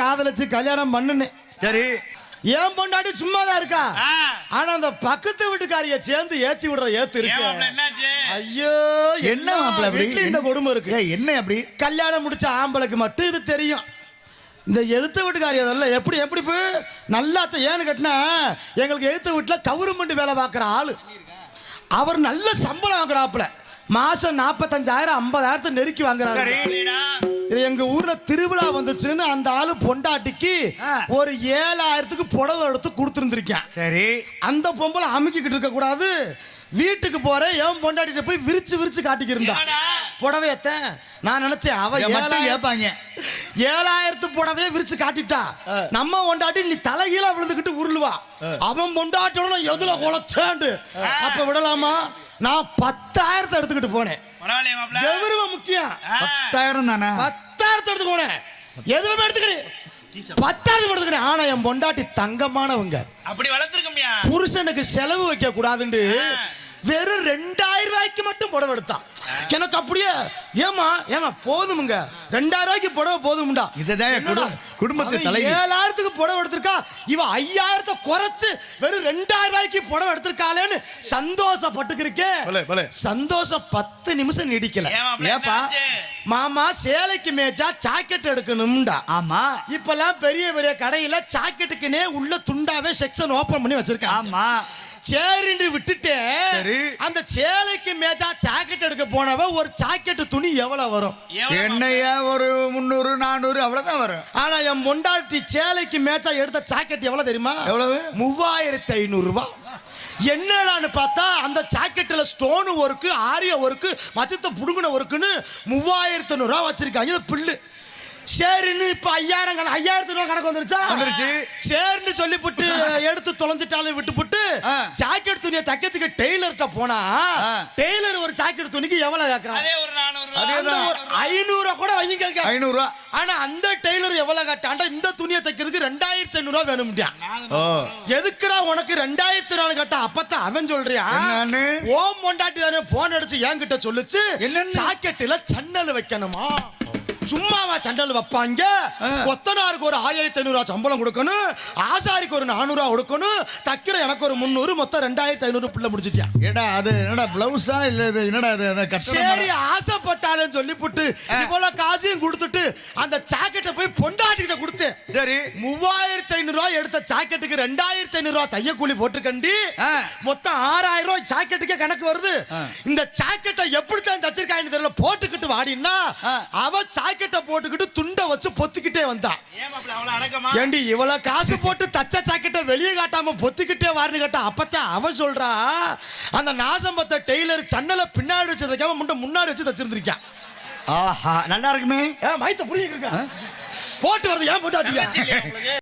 காதலிச்சு கல்யாணம் பண்ணுனேன்? சரி. ஏன் பொண்டாட்டி சும்மா தான் இருக்கா. ஆனா அந்த பக்கத்து வீட்டுக்காரிய சேர்ந்து ஏத்தி விடுற ஏத்து இருக்கு. ஐயோ என்ன மாப்பிள்ள அப்படி? இந்த கொடுமை இருக்கு. என்ன அப்படி? கல்யாணம் முடிச்ச ஆம்பளைக்கு மட்டும் இது தெரியும். இந்த எதிர்த்த வீட்டுக்காரி அதெல்லாம் எப்படி எப்படி நல்லா ஏன்னு கேட்டினா எங்களுக்கு எதிர்த்த வீட்டில் கவர்மெண்ட் வேலை பார்க்குற ஆளு. அவர் நல்ல சம்பளம் வாங்குறாப்புல. மாசம் நாற்பத்தஞ்சாயிரம் ஐம்பதாயிரத்தை நெருக்கி வாங்குறாரு. எங்க ஊர்ல திருவிழா வந்துச்சுன்னு அந்த ஆளு பொண்டாட்டிக்கு. ஒரு ஏழாயிரத்துக்கு புடவை எடுத்து கொடுத்துருந்துருக்கேன். சரி. அந்த பொம்பளை அமுக்கிக்கிட்டு இருக்க கூடாது. வீட்டுக்கு போறேன் என் பொண்டாட்டிட்ட போய் விரிச்சு விரிச்சு காட்டிக்கிருந்தா? புடவையத்த நான் நினைச்சேன் அவ கேட்பாங்க. ஏழாயிரத்து புடவையே விரிச்சு காட்டிட்டா. நம்ம பொண்டாட்டி நீ தலைகீழ விழுந்துக்கிட்டு உருளுவா. அவன் பொண்டாட்டியோட எதுல குலைச்சாண்டு அப்ப விடலாமா? நான் பத்தாயிரத்தை எடுத்துக்கிட்டு போனேன். பரவாயில்லையே முக்கியம். பத்தாயிரம் தானே? பத்தாயிரத்தை எடுத்து போனேன் எதுவுமே எடுத்துக்கிறேன் எடுத்துக்கிறேன் ஆனா என் பொண்டாட்டி தங்கமானவங்க. அப்படி வளர்த்துருக்கோம்யா புருஷனுக்கு செலவு வைக்க கூடாதுன்னு. வெறும் ரெண்டாயிரம் ரூபாய்க்கு மட்டும் புடவை எடுத்தான் எனக்கு அப்படியே ஏமா ஏமா போதுமுங்க. ரெண்டாயிரம் ரூபாய்க்கு புடவை போதும்டா இதுதான் குடும்பத்து தலைவி. ஏழாயிரத்துக்கு புடவை எடுத்திருக்கா. இவ ஐயாயிரத்தை குறைச்சு வெறும் ரெண்டாயிரம் ரூபாய்க்கு புடவை எடுத்திருக்காளேன்னு சந்தோஷப்பட்டுக்கிருக்கேன். சந்தோஷம் பத்து நிமிஷம் நீடிக்கல. ஏப்பா? மாமா சேலைக்கு மேய்ச்சா ஜாக்கெட் எடுக்கணும்டா. ஆமா. இப்பெல்லாம் பெரிய பெரிய கடையில ஜாக்கெட்டுக்குனே உள்ள துண்டாவே செக்ஷன் ஓபன் பண்ணி வச்சிருக்காங்க. ஆமா. சரின்னு விட்டுட்டு சரி. அந்த சேலைக்கு மேஜா ஜாக்கெட் எடுக்க போனவ ஒரு ஜாக்கெட் துணி எவ்வளவு வரும் என்னையா ஒரு முந்நூறு நானூறு அவ்வளவுதான் வரும். ஆனா என் பொண்டாட்டி சேலைக்கு மேஜா எடுத்த ஜாக்கெட் எவ்வளவு தெரியுமா? எவ்வளவு? மூவாயிரத்தி ஐநூறு ரூபாய் என்னடான்னு பார்த்தா அந்த ஜாக்கெட்ல ஸ்டோன் ஒர்க்கு ஆரிய ஒர்க்கு மச்சத்தை புடுங்கின ஒர்க்குன்னு மூவாயிரத்தி ஐநூறு ரூபா வச்சிருக்காங்க. இது பில்லு. சரின்னு இப்ப ஐயாயிரம் கணக்கு ஐயாயிரத்தி ரூபா கணக்கு வந்துருச்சா? வந்துருச்சு. சரின்னு சொல்லிவிட்டு எடுத்து தொலைஞ்சிட்டாலும் விட்டுப்புட்டு ஆ. ஜாக்கெட் துணியை தைக்கிறதுக்கு டெய்லர்கிட்ட போனா. டெய்லர் ஒரு ஜாக்கெட் துணிக்கு எவ்வளவு கேட்கறான் ஐநூறு கூட வைங்க ஐநூறு ரூபா. ஆனா அந்த டெய்லர் எவ்வளவு கேட்டான்டா இந்த துணியை தைக்கிறதுக்கு ரெண்டாயிரத்தி ஐநூறு ரூபா வேணும்ட்டான் எதுக்குடா உனக்கு ரெண்டாயிரத்தி நாலு கேட்டா? அப்பத்தான் அவன் சொல்றியா? என்னன்னு? ஓம் பொண்டாட்டி தானே போன் அடிச்சு என்கிட்ட சொல்லுச்சு. என்னன்னு? ஜாக்கெட்டில் சன்னல் வைக்கணுமா? சும்மாவா சண்டல் வைப்பாங்க. கொத்தனாருக்கு ஒரு ஆயிரத்தி ஐநூறு சம்பளம் கொடுக்கணும். ஆசாரிக்கு ஒரு நானூறு ரூபா கொடுக்கணும். தைக்கிற எனக்கு ஒரு முந்நூறு மொத்தம் ரெண்டாயிரத்தி ஐநூறு பிள்ளை முடிச்சிட்டியா? ஏடா அது என்னடா பிளவுஸா இல்ல இது என்னடா அது சரி ஆசைப்பட்டாலும் சொல்லிப்புட்டு இவ்வளவு காசையும் கொடுத்துட்டு அந்த ஜாக்கெட்டை போய் பொண்டாட்டிக்கிட்ட கொடுத்து சரி. மூவாயிரத்தி ஐநூறு ரூபாய் எடுத்த ஜாக்கெட்டுக்கு ரெண்டாயிரத்தி ஐநூறு ரூபாய் தைய கூலி போட்டுக்கண்டி. மொத்தம் ஆறாயிரம் ரூபாய் ஜாக்கெட்டுக்கே கணக்கு வருது. இந்த ஜாக்கெட்டை எப்படி தான் தச்சிருக்காங்க தெரியல. போட்டுக்கிட்டு வாடினா. அவ ஜாக்கெட்டை போட்டுக்கிட்டு துண்டை வச்சு பொத்திக்கிட்டே வந்தா. ஏண்டி இவ்வளவு காசு போட்டு தச்ச ஜாக்கெட்டை வெளியே காட்டாம பொத்திக்கிட்டே வாருன்னு கேட்டா அப்பத்தான் அவ சொல்றா அந்த நாசம்பத்த டெய்லர் சன்னல பின்னாடி வச்சு தைக்காம முன்ன முன்னாடி வச்சு தச்சிருந்திருக்கான் ஆஹா நல்லா இருக்குமே. மைத்த புரியுங்க போட்டு வருது ஏன் போட்டாட்டியா உங்களுக்கு?